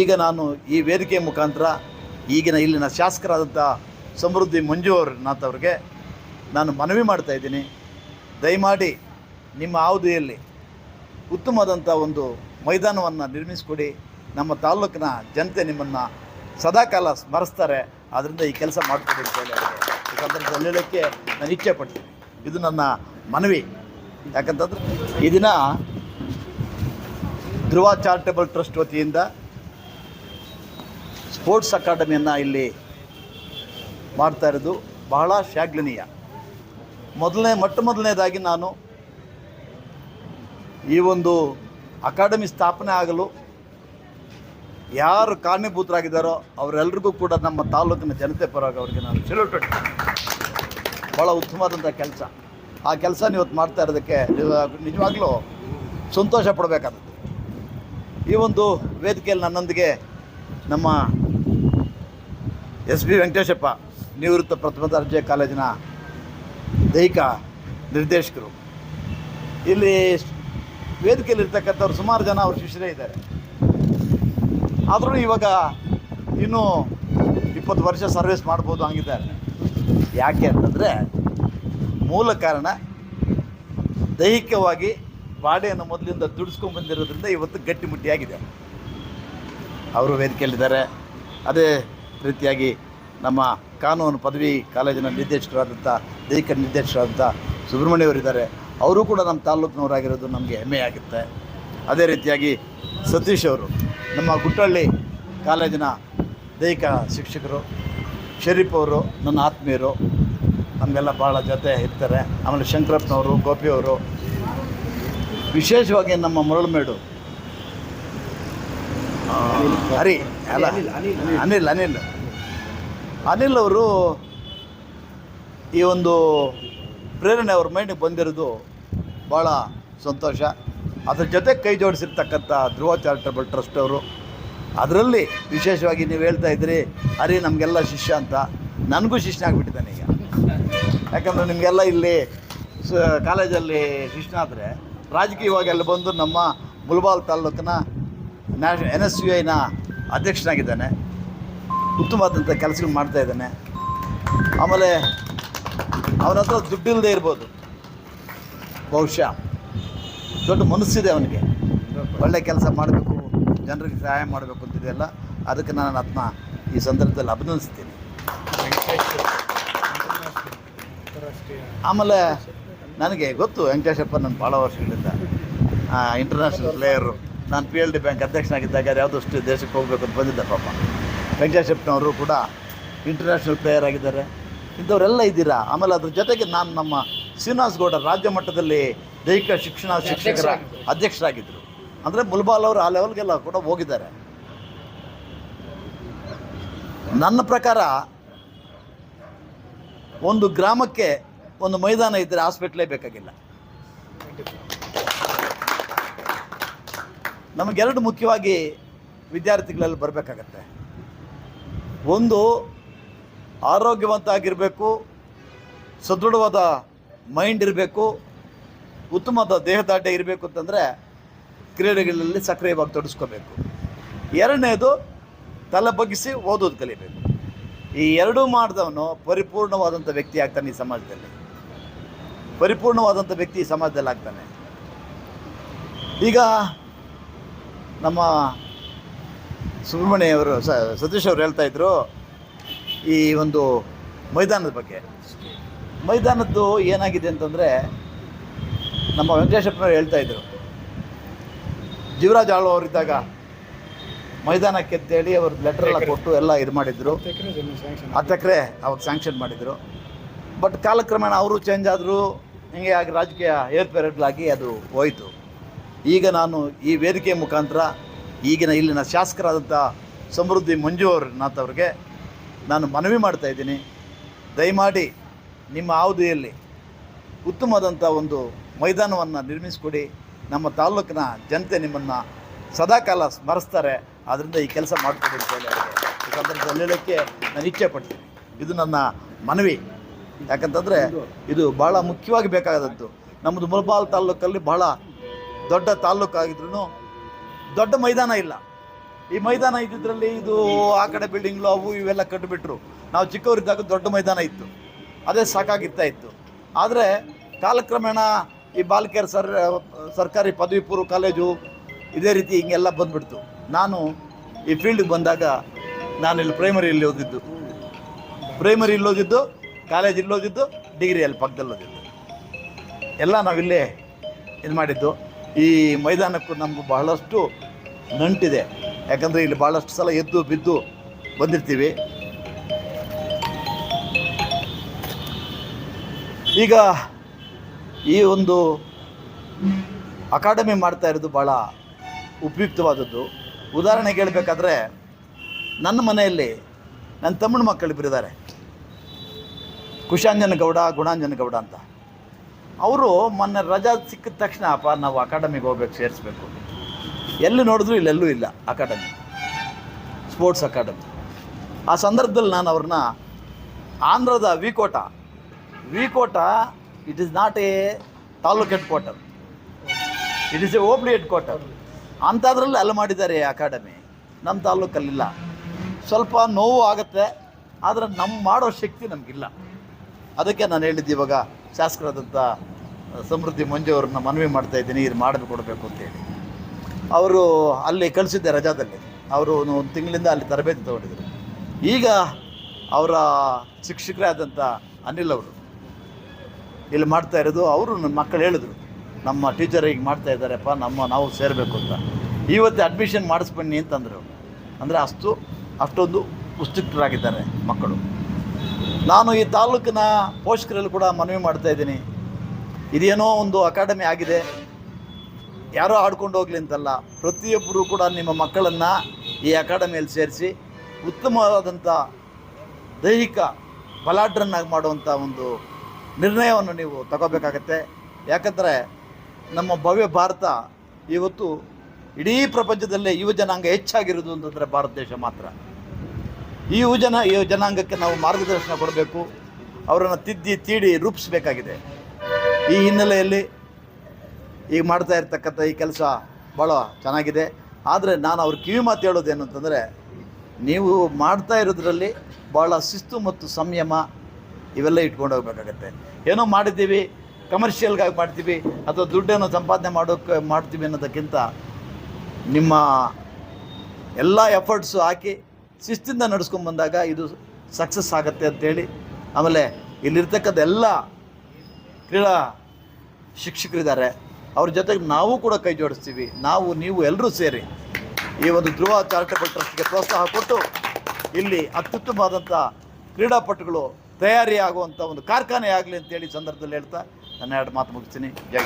ಈಗ ನಾನು ಈ ವೇದಿಕೆ ಮುಖಾಂತರ ಈಗಿನ ಇಲ್ಲಿನ ಶಾಸಕರಾದಂಥ ಸಮೃದ್ಧಿ ಮಂಜು ಅವ್ರನಾಥ್ ಅವ್ರಿಗೆ ನಾನು ಮನವಿ ಮಾಡ್ತಾ ಇದ್ದೀನಿ. ದಯಮಾಡಿ ನಿಮ್ಮ ಅವಧಿಯಲ್ಲಿ ಉತ್ತಮವಾದಂಥ ಒಂದು ಮೈದಾನವನ್ನು ನಿರ್ಮಿಸಿಕೊಡಿ. ನಮ್ಮ ತಾಲೂಕಿನ ಜನತೆ ನಿಮ್ಮನ್ನು ಸದಾಕಾಲ ಸ್ಮರಿಸ್ತಾರೆ. ಆದ್ದರಿಂದ ಈ ಕೆಲಸ ಮಾಡಿಕೊಡಿ ಅಂತ ಹೇಳಿ ಯಾಕಂದರೆ ಸಂದರ್ಭದಲ್ಲಿ ಹೇಳೋಕ್ಕೆ ನಾನು ಇಚ್ಛೆ ಪಡ್ತೀನಿ. ಇದು ನನ್ನ ಮನವಿ. ಯಾಕಂತಂದರೆ ಈ ದಿನ ಧ್ರುವ ಚಾರಿಟಬಲ್ ಟ್ರಸ್ಟ್ ವತಿಯಿಂದ ಸ್ಪೋರ್ಟ್ಸ್ ಅಕಾಡೆಮಿಯನ್ನು ಇಲ್ಲಿ ಮಾಡ್ತಾ ಇರೋದು ಬಹಳ ಶ್ಲಾಘನೀಯ. ಮೊದಲನೇ, ಮೊಟ್ಟ ಮೊದಲನೇದಾಗಿ ನಾನು ಈ ಒಂದು ಅಕಾಡೆಮಿ ಸ್ಥಾಪನೆ ಆಗಲು ಯಾರು ಕಾರಣೀಭೂತರಾಗಿದ್ದಾರೋ ಅವರೆಲ್ಲರಿಗೂ ಕೂಡ ನಮ್ಮ ತಾಲೂಕಿನ ಜನತೆ ಪರವಾಗಿ ಅವರಿಗೆ ನಾನು ಸೆಲ್ಯೂಟ್ ಭಾಳ ಉತ್ತಮವಾದಂಥ ಕೆಲಸ. ಆ ಕೆಲಸ ಇವತ್ತು ಮಾಡ್ತಾ ಇರೋದಕ್ಕೆ ನಿಜ- ನಿಜವಾಗ್ಲೂ ಸಂತೋಷ ಪಡಬೇಕಾದದ್ದು. ಈ ಒಂದು ವೇದಿಕೆಯಲ್ಲಿ ನನ್ನೊಂದಿಗೆ ನಮ್ಮ ಎಸ್ ಬಿ ವೆಂಕಟೇಶಪ್ಪ ನಿವೃತ್ತ ಪ್ರಥಮ ದರ್ಜೆ ಕಾಲೇಜಿನ ದೈಹಿಕ ನಿರ್ದೇಶಕರು. ಇಲ್ಲಿ ವೇದಿಕೆಯಲ್ಲಿರ್ತಕ್ಕಂಥವ್ರು ಸುಮಾರು ಜನ ಅವ್ರ ಶಿಷ್ಯರೇ ಇದ್ದಾರೆ. ಆದರೂ ಇವಾಗ ಇನ್ನೂ ಇಪ್ಪತ್ತು ವರ್ಷ ಸರ್ವಿಸ್ ಮಾಡ್ಬೋದು ಹಂಗಿದ್ದಾರೆ. ಯಾಕೆ ಅಂತಂದರೆ ಮೂಲ ಕಾರಣ ದೈಹಿಕವಾಗಿ ಬಾಡಿಯನ್ನು ಮೊದಲಿಂದ ದುಡಿಸ್ಕೊಂಡು ಬಂದಿರೋದ್ರಿಂದ ಇವತ್ತು ಗಟ್ಟಿಮುಟ್ಟಿಯಾಗಿದೆ. ಅವರು ವೇದಿಕೆಯಲ್ಲಿದ್ದಾರೆ. ಅದೇ ರೀತಿಯಾಗಿ ನಮ್ಮ ಕಾನೂನು ಪದವಿ ಕಾಲೇಜಿನ ನಿರ್ದೇಶಕರಾದಂಥ, ದೈಹಿಕ ನಿರ್ದೇಶಕರಾದಂಥ ಸುಬ್ರಹ್ಮಣ್ಯವರಿದ್ದಾರೆ. ಅವರು ಕೂಡ ನಮ್ಮ ತಾಲೂಕಿನವರಾಗಿರೋದು ನಮಗೆ ಹೆಮ್ಮೆಯಾಗುತ್ತೆ ಅದೇ ರೀತಿಯಾಗಿ ಸತೀಶ್ ಅವರು, ನಮ್ಮ ಗುಟ್ಟಳ್ಳಿ ಕಾಲೇಜಿನ ದೈಹಿಕ ಶಿಕ್ಷಕರು, ಶರೀಫ್ ಅವರು, ನನ್ನ ಆತ್ಮೀಯರು, ನಮಗೆಲ್ಲ ಭಾಳ ಜೊತೆ ಇರ್ತಾರೆ. ಆಮೇಲೆ ಶಂಕರಪ್ಪನವರು ಗೋಪಿಯವರು ವಿಶೇಷವಾಗಿ ನಮ್ಮ ಮರಳುಮೇಡು ಹರಿ ಅಲ್ಲ, ಅನಿಲ್ ಅನಿಲ್. ಅನಿಲ್ ಅವರು ಈ ಒಂದು ಪ್ರೇರಣೆ ಅವ್ರ ಮೈಂಡಿಗೆ ಬಂದಿರೋದು ಭಾಳ ಸಂತೋಷ. ಅದ್ರ ಜೊತೆ ಕೈ ಜೋಡಿಸಿರ್ತಕ್ಕಂಥ ಧ್ರುವ ಚಾರಿಟಬಲ್ ಟ್ರಸ್ಟ್ ಅವರು, ಅದರಲ್ಲಿ ವಿಶೇಷವಾಗಿ ನೀವು ಹೇಳ್ತಾ ಇದ್ರಿ ಹರಿ ನಮಗೆಲ್ಲ ಶಿಷ್ಯ ಅಂತ. ನನಗೂ ಶಿಷ್ಯ ಆಗಿಬಿಟ್ಟಿದ್ದಾನೆ ಈಗ. ಯಾಕಂದರೆ ನಿಮಗೆಲ್ಲ ಇಲ್ಲಿ ಕಾಲೇಜಲ್ಲಿ ಆದರೆ ರಾಜಕೀಯವಾಗಿ ಅಲ್ಲಿ ಬಂದು ನಮ್ಮ ಮುಲ್ಬಾಲ್ ತಾಲೂಕಿನ ನ್ಯಾಷ ಎನ್ ಎಸ್ ಯು ಐನ ಅಧ್ಯಕ್ಷನಾಗಿದ್ದಾನೆ. ಉತ್ತಮವಾದಂಥ ಕೆಲಸಗಳು ಮಾಡ್ತಾ ಇದ್ದಾನೆ. ಆಮೇಲೆ ಅವನ ಹತ್ರ ದುಡ್ಡಿಲ್ಲದೆ ಇರ್ಬೋದು. ಬಹುಶಃ. ದೊಡ್ಡ ಮನಸ್ಸಿದೆ ಅವನಿಗೆ. ಒಳ್ಳೆ ಕೆಲಸ ಮಾಡಬೇಕು, ಜನರಿಗೆ ಸಹಾಯ ಮಾಡಬೇಕು ಅಂತಿದೆಯಲ್ಲ ಅದಕ್ಕೆ ನಾನು ಅದನ್ನ ಈ ಸಂದರ್ಭದಲ್ಲಿ ಅಭಿನಂದಿಸ್ತೀನಿ. ಆಮೇಲೆ ನನಗೆ ಗೊತ್ತು ವೆಂಕಟೇಶಪ್ಪ ನನ್ನ ಭಾಳ ವರ್ಷಗಳಿಂದ ಇಂಟರ್ನ್ಯಾಷನಲ್ ಪ್ಲೇಯರು ನಾನು ಪಿ ಎಲ್ ಡಿ ಬ್ಯಾಂಕ್ ಅಧ್ಯಕ್ಷನಾಗಿದ್ದಾಗ ಯಾವುದಷ್ಟು ದೇಶಕ್ಕೆ ಹೋಗಬೇಕು ಅಂತ ಬಂದಿದ್ದೆ ಪಾಪ. ವೆಂಕಟೇಶಪ್ಪನವರು ಕೂಡ ಇಂಟರ್ನ್ಯಾಷನಲ್ ಪ್ಲೇಯರ್ ಆಗಿದ್ದಾರೆ. ಇಂಥವರೆಲ್ಲ ಇದ್ದೀರಾ? ಆಮೇಲೆ ಅದ್ರ ಜೊತೆಗೆ ನಾನು ನಮ್ಮ ಶ್ರೀನಿವಾಸ ಗೌಡ ರಾಜ್ಯ ಮಟ್ಟದಲ್ಲಿ ದೈಹಿಕ ಶಿಕ್ಷಣ ಶಿಕ್ಷಕರ ಅಧ್ಯಕ್ಷರಾಗಿದ್ದರು. ಅಂದರೆ ಮುಲ್ಬಾಲ್ ಅವರು ಆ ಲೆವೆಲ್ಗೆಲ್ಲ ಕೂಡ ಹೋಗಿದ್ದಾರೆ. ನನ್ನ ಪ್ರಕಾರ ಒಂದು ಗ್ರಾಮಕ್ಕೆ ಒಂದು ಮೈದಾನ ಇದ್ದರೆ ಹಾಸ್ಪಿಟ್ಲೇ ಬೇಕಾಗಿಲ್ಲ. ನಮಗೆರಡು ಮುಖ್ಯವಾಗಿ ವಿದ್ಯಾರ್ಥಿಗಳಲ್ಲಿ ಬರಬೇಕಾಗತ್ತೆ. ಒಂದು ಆರೋಗ್ಯವಂತ ಆಗಿರಬೇಕು ಸದೃಢವಾದ ಮೈಂಡ್ ಇರಬೇಕು, ಉತ್ತಮವಾದ ದೇಹದಾಟೆ ಇರಬೇಕು ಅಂತಂದರೆ ಕ್ರೀಡೆಗಳಲ್ಲಿ ಸಕ್ರಿಯವಾಗಿ ತೊಡಸ್ಕೋಬೇಕು ಎರಡನೇದು, ತಲೆ ಬಗ್ಗಿಸಿ ಓದೋದು ಕಲಿಬೇಕು. ಈ ಎರಡೂ ಮಾಡಿದವನು ಪರಿಪೂರ್ಣವಾದಂಥ ವ್ಯಕ್ತಿ ಆಗ್ತಾನೆ ಈ ಸಮಾಜದಲ್ಲಿ. ಪರಿಪೂರ್ಣವಾದಂಥ ವ್ಯಕ್ತಿ ಈ ಸಮಾಜದಲ್ಲಿ ಆಗ್ತಾನೆ. ಈಗ ನಮ್ಮ ಸುಬ್ರಹ್ಮಣ್ಯವರು ಸ ಸತೀಶ್ ಅವರು ಹೇಳ್ತಾ ಇದ್ರು ಈ ಒಂದು ಮೈದಾನದ ಬಗ್ಗೆ. ಮೈದಾನದ್ದು ಏನಾಗಿದೆ ಅಂತಂದರೆ ನಮ್ಮ ವೆಂಕಟೇಶಪ್ಪನವ್ರು ಹೇಳ್ತಾ ಇದ್ರು. ಜೀವರಾಜ್ ಆಳು ಅವರಿದ್ದಾಗ ಮೈದಾನಕ್ಕೆ ಅಂತೇಳಿ ಅವರು ಲೆಟರ್ ಎಲ್ಲ ಕೊಟ್ಟು ಎಲ್ಲ ಇದು ಮಾಡಿದ್ರು. ಹತ್ತು ಎಕರೆ ಅವಾಗ ಸ್ಯಾಂಕ್ಷನ್ ಮಾಡಿದರು. ಬಟ್ ಕಾಲಕ್ರಮೇಣ ಅವರು ಚೇಂಜ್ ಆದರೂ. ಹಿಂಗೆ ಆಗಿ ರಾಜಕೀಯ ಏರ್ಪೇರುಗಳಾಗಿ ಅದು ಹೋಯಿತು. ಈಗ ನಾನು ಈ ವೇದಿಕೆ ಮುಖಾಂತರ ಈಗಿನ ಇಲ್ಲಿನ ಶಾಸಕರಾದಂಥ ಸಮೃದ್ಧಿ ಮಂಜು ಅವ್ರನಾಥ್ ಅವ್ರಿಗೆ ನಾನು ಮನವಿ ಮಾಡ್ತಾ ಇದ್ದೀನಿ. ದಯಮಾಡಿ ನಿಮ್ಮ ಅವಧಿಯಲ್ಲಿ ಉತ್ತಮವಾದಂಥ ಒಂದು ಮೈದಾನವನ್ನು ನಿರ್ಮಿಸಿಕೊಡಿ. ನಮ್ಮ ತಾಲೂಕಿನ ಜನತೆ ನಿಮ್ಮನ್ನು ಸದಾಕಾಲ ಸ್ಮರಿಸ್ತಾರೆ. ಆದ್ದರಿಂದ ಈ ಕೆಲಸ ಮಾಡಿಕೊಡಿ ಅಂತ ಹೇಳಿ ಈ ಹೇಳೋಕ್ಕೆ ನಾನು ಇಚ್ಛೆ ಪಡ್ತೀನಿ. ಇದು ನನ್ನ ಮನವಿ. ಯಾಕಂತಂದರೆ ಇದು ಭಾಳ ಮುಖ್ಯವಾಗಿ ಬೇಕಾದದ್ದು. ನಮ್ಮದು ಮುಲ್ಬಾಲ್ ತಾಲೂಕಲ್ಲಿ ಬಹಳ ದೊಡ್ಡ ತಾಲೂಕು ಆಗಿದ್ರೂ ದೊಡ್ಡ ಮೈದಾನ ಇಲ್ಲ. ಈ ಮೈದಾನ ಇದ್ದಿದ್ರಲ್ಲಿ ಇದು ಆ ಕಡೆ ಬಿಲ್ಡಿಂಗ್ಲು ಅವು ಇವೆಲ್ಲ ಕಟ್ಟಿಬಿಟ್ರು ನಾವು ಚಿಕ್ಕವರಿದ್ದಾಗ ದೊಡ್ಡ ಮೈದಾನ ಇತ್ತು. ಅದೇ ಸಾಕಾಗಿರ್ತಾ ಇತ್ತು. ಆದರೆ ಕಾಲಕ್ರಮೇಣ ಈ ಬಾಲಕಿಯರ ಸರ್, ಸರ್ಕಾರಿ ಪದವಿ ಪೂರ್ವ ಕಾಲೇಜು ಇದೇ ರೀತಿ ಹಿಂಗೆಲ್ಲ ಬಂದ್ಬಿಡ್ತು. ನಾನು ಈ ಫೀಲ್ಡಿಗೆ ಬಂದಾಗ ನಾನು ಇಲ್ಲಿ ಪ್ರೈಮರಿ ಇಲ್ಲಿ ಓದಿದ್ದು. ಪ್ರೈಮರಿ ಇಲ್ಲಿ ಓದಿದ್ದು ಕಾಲೇಜ್ ಇಲ್ಲಿ ಓದಿದ್ದು ಡಿಗ್ರಿ ಅಲ್ಲಿ ಪಕ್ಕದಲ್ಲಿ ಓದಿದ್ದು. ಎಲ್ಲ ನಾವಿಲ್ಲೇ ಇದು ಮಾಡಿದ್ದು ಈ ಮೈದಾನಕ್ಕೂ ನಮಗೂ ಬಹಳಷ್ಟು ನಂಟಿದೆ. ಯಾಕಂದರೆ ಇಲ್ಲಿ ಭಾಳಷ್ಟು ಸಲ ಎದ್ದು ಬಿದ್ದು ಬಂದಿರ್ತೀವಿ. ಈಗ ಈ ಒಂದು ಅಕಾಡೆಮಿ ಮಾಡ್ತಾ ಇರೋದು ಭಾಳ ಉಪಯುಕ್ತವಾದದ್ದು. ಉದಾಹರಣೆಗೆ ಹೇಳಬೇಕಾದ್ರೆ, ನನ್ನ ಮನೆಯಲ್ಲಿ ನನ್ನ ತಮ್ಮನ ಮಕ್ಕಳಿಬ್ಬರಿದ್ದಾರೆ ಕುಶಾಂಜನ ಗೌಡ ಗುಣಾಂಜನ ಗೌಡ ಅಂತ. ಅವರು ಮೊನ್ನೆ ರಜಾ ಸಿಕ್ಕಿದ ತಕ್ಷಣ, ಅಪ್ಪ, ನಾವು ಅಕಾಡೆಮಿಗೆ ಹೋಗ್ಬೇಕು, ಸೇರಿಸ್ಬೇಕು. ಎಲ್ಲಿ ನೋಡಿದ್ರು ಇಲ್ಲೆಲ್ಲೂ ಇಲ್ಲ ಅಕಾಡೆಮಿ, ಸ್ಪೋರ್ಟ್ಸ್ ಅಕಾಡೆಮಿ. ಆ ಸಂದರ್ಭದಲ್ಲಿ ನಾನು ಅವ್ರನ್ನ, ಆಂಧ್ರದ Vikota Vikota it is not a taluk head quarter it is a hobli head quarter ಅಂಥದ್ರಲ್ಲಿ ಅಲ್ಲಿ ಮಾಡಿದ್ದಾರೆ ಅಕಾಡೆಮಿ. ನಮ್ಮ ತಾಲೂಕಲ್ಲಿಲ್ಲ. ಸ್ವಲ್ಪ ನೋವು ಆಗುತ್ತೆ, ಆದರೆ ನಮ್ಮ ಮಾಡೋ ಶಕ್ತಿ ನಮಗಿಲ್ಲ. ಅದಕ್ಕೆ ನಾನು ಹೇಳಿದ್ದೆ ಇವಾಗ ಶಾಸಕರಾದಂಥ ಸಮೃದ್ಧಿ ಮಂಜು ಅವ್ರನ್ನ ಮನವಿ ಮಾಡ್ತಾ ಇದ್ದೀನಿ, ಇದು ಮಾಡಬೇಕು ಕೊಡಬೇಕು ಅಂತೇಳಿ. ಅವರು ಅಲ್ಲಿ ಕಳಿಸಿದ್ದೆ ರಜಾದಲ್ಲಿ. ಅವರು ಒಂದು ತಿಂಗಳಿಂದ ಅಲ್ಲಿ ತರಬೇತಿ ತಗೊಂಡಿದ್ರು. ಈಗ ಅವರ ಶಿಕ್ಷಕರೇ ಆದಂಥ ಅನಿಲ್ ಅವರು ಇಲ್ಲಿ ಮಾಡ್ತಾ ಇರೋದು, ಅವರು ನನ್ನ ಮಕ್ಕಳು ಹೇಳಿದ್ರು, ನಮ್ಮ ಟೀಚರ್ ಈಗ ಮಾಡ್ತಾ ಇದ್ದಾರೆಪ್ಪ, ನಮ್ಮ ನಾವು ಸೇರಬೇಕು ಅಂತ. ಇವತ್ತು ಅಡ್ಮಿಷನ್ ಮಾಡಿಸ್ಬನ್ನಿ ಅಂತಂದರು. ಅಂದರೆ ಅಷ್ಟು, ಅಷ್ಟೊಂದು ಉತ್ಸುಕ್ತರಾಗಿದ್ದಾರೆ ಮಕ್ಕಳು. ನಾನು ಈ ತಾಲೂಕಿನ ಪೋಷಕರಲ್ಲಿ ಕೂಡ ಮನವಿ ಮಾಡ್ತಾ ಇದ್ದೀನಿ. ಇದೇನೋ ಒಂದು ಅಕಾಡೆಮಿ ಆಗಿದೆ. ಯಾರೋ ಆಡ್ಕೊಂಡು ಹೋಗ್ಲಿ ಅಂತಲ್ಲ, ಪ್ರತಿಯೊಬ್ಬರು ಕೂಡ ನಿಮ್ಮ ಮಕ್ಕಳನ್ನು ಈ ಅಕಾಡೆಮಿಯಲ್ಲಿ ಸೇರಿಸಿ ಉತ್ತಮವಾದಂಥ ದೈಹಿಕ ಬಲಾಢ್ರನ್ನಾಗಿ ಮಾಡುವಂಥ ಒಂದು ನಿರ್ಣಯವನ್ನು ನೀವು ತಗೋಬೇಕಾಗತ್ತೆ. ಯಾಕಂದರೆ ನಮ್ಮ ಭವ್ಯ ಭಾರತ ಇವತ್ತು ಇಡೀ ಪ್ರಪಂಚದಲ್ಲೇ ಯುವ ಜನಾಂಗ ಹೆಚ್ಚಾಗಿರೋದು ಅಂತಂದರೆ ಭಾರತ ದೇಶ ಮಾತ್ರ. ಈ ಯುವಜನ, ಈ ಜನಾಂಗಕ್ಕೆ ನಾವು ಮಾರ್ಗದರ್ಶನ ಕೊಡಬೇಕು. ಅವರನ್ನು ತಿದ್ದಿ, ತೀಡಿ ರೂಪಿಸಬೇಕಾಗಿದೆ. ಈ ಹಿನ್ನೆಲೆಯಲ್ಲಿ ಈಗ ಮಾಡ್ತಾ ಇರ್ತಕ್ಕಂಥ ಈ ಕೆಲಸ ಭಾಳ ಚೆನ್ನಾಗಿದೆ. ಆದರೆ ನಾನು ಅವ್ರ ಕಿವಿ ಮಾತು ಹೇಳೋದೇನು ಅಂತಂದರೆ, ನೀವು ಮಾಡ್ತಾ ಇರೋದ್ರಲ್ಲಿ ಭಾಳ ಶಿಸ್ತು ಮತ್ತು ಸಂಯಮ ಇವೆಲ್ಲ ಇಟ್ಕೊಂಡು ಹೋಗ್ಬೇಕಾಗತ್ತೆ. ಏನೋ ಮಾಡಿದ್ದೀವಿ, ಕಮರ್ಷಿಯಲ್ಗಾಗಿ ಮಾಡ್ತೀವಿ, ಅಥವಾ ದುಡ್ಡನ್ನು ಸಂಪಾದನೆ ಮಾಡೋಕ್ಕೆ ಮಾಡ್ತೀವಿ ಅನ್ನೋದಕ್ಕಿಂತ ನಿಮ್ಮ ಎಲ್ಲ ಎಫರ್ಟ್ಸು ಹಾಕಿ ಶಿಸ್ತಿಂದ ನಡ್ಸ್ಕೊಂಬಂದಾಗ ಇದು ಸಕ್ಸಸ್ ಆಗುತ್ತೆ ಅಂತೇಳಿ. ಆಮೇಲೆ ಇಲ್ಲಿರ್ತಕ್ಕಂಥ ಎಲ್ಲ ಕ್ರೀಡಾ ಶಿಕ್ಷಕರಿದ್ದಾರೆ. ಅವ್ರ ಜೊತೆಗೆ ನಾವು ಕೂಡ ಕೈ ಜೋಡಿಸ್ತೀವಿ. ನಾವು, ನೀವು ಎಲ್ಲರೂ ಸೇರಿ ಈ ಒಂದು ಧ್ರುವ ಚಾರಿಟಬಲ್ ಟ್ರಸ್ಟ್ಗೆ ಪ್ರೋತ್ಸಾಹ ಕೊಟ್ಟು ಇಲ್ಲಿ ಅತ್ಯುತ್ತಮವಾದಂಥ ಕ್ರೀಡಾಪಟುಗಳು ತಯಾರಿಯಾಗುವಂಥ ಒಂದು ಕಾರ್ಖಾನೆ ಆಗಲಿ ಅಂತೇಳಿ ಸಂದರ್ಭದಲ್ಲಿ ಹೇಳ್ತಾ, ನನ್ನ ಎರಡು ಮಾತು ಮುಗಿಸ್ತೀನಿ. ಜೈ.